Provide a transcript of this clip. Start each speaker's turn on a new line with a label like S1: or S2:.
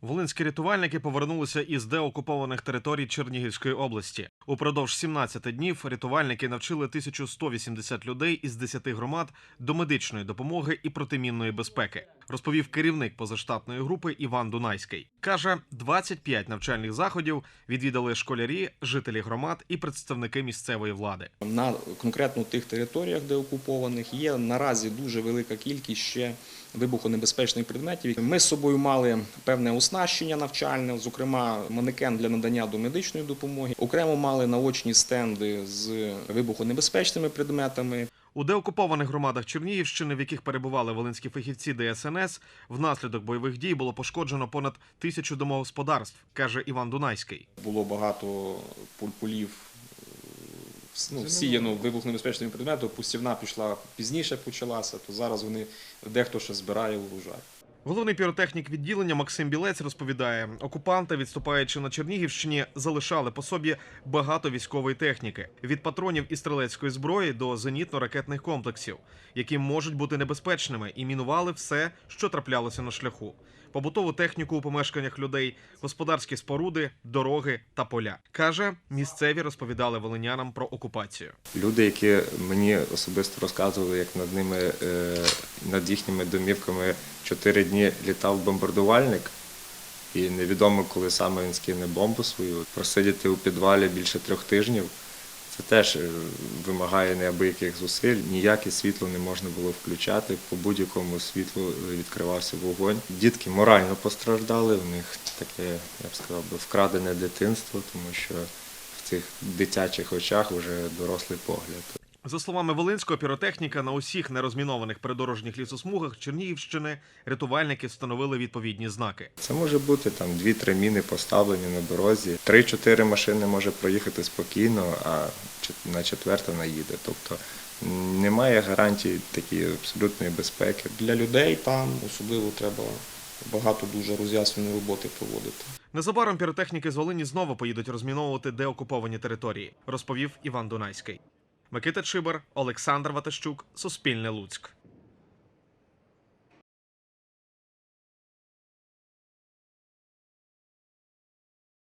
S1: Волинські рятувальники повернулися із деокупованих територій Чернігівської області. Упродовж 17 днів рятувальники навчили 1180 людей із 10 громад до медичної допомоги і протимінної безпеки, розповів керівник позаштатної групи Іван Дунайський. Каже, 25 навчальних заходів відвідали школярі, жителі громад і представники місцевої влади.
S2: На конкретно тих територіях, де окупованих, є наразі дуже велика кількість ще вибухонебезпечних предметів. Ми з собою мали певне оснащення навчальне, зокрема манекен для надання домедичної допомоги. Окремо мали наочні стенди з вибухонебезпечними предметами.
S1: У деокупованих громадах Чернігівщини, в яких перебували волинські фахівці ДСНС, внаслідок бойових дій було пошкоджено понад тисячу домогосподарств, каже Іван Дунайський.
S2: Було багато пульпулів Ну, сіяно вибухонебезпечними предметами, пустівна пішла пізніше почалася, то зараз вони дехто ще збирає урожай.
S1: Головний піротехнік відділення Максим Білець розповідає: окупанти, відступаючи на Чернігівщині, залишали по собі багато військової техніки від патронів і стрілецької зброї до зенітно-ракетних комплексів, які можуть бути небезпечними, і мінували все, що траплялося на шляху. Побутову техніку у помешканнях людей, господарські споруди, дороги та поля. каже, місцеві розповідали волинянам про окупацію.
S3: Люди, які мені особисто розказували, як над ними, е, над їхніми домівками чотири дні літав бомбардувальник, і невідомо, коли саме він скине бомбу свою. Просидіти у підвалі більше трьох тижнів. Це теж е, вимагає неабияких зусиль. Ніяке світло не можна було включати. По будь-якому світлу відкривався вогонь. Дітки морально постраждали. У них таке, я б сказав, би, вкрадене дитинство, тому що в цих дитячих очах вже дорослий погляд.
S1: За словами Волинського піротехніка, на усіх нерозмінованих придорожніх лісосмугах Чернігівщини рятувальники встановили відповідні знаки.
S3: Це може бути там дві-три міни поставлені на дорозі. Три-чотири машини може проїхати спокійно, а на четверта наїде. Тобто немає гарантії такої абсолютної безпеки.
S2: Для людей там особливо треба багато дуже роз'ясненої роботи проводити.
S1: Незабаром піротехніки з Волині знову поїдуть розміновувати деокуповані території, розповів Іван Дунайський. Микита Чибар, Олександр Ватащук, Суспільне Луцьк.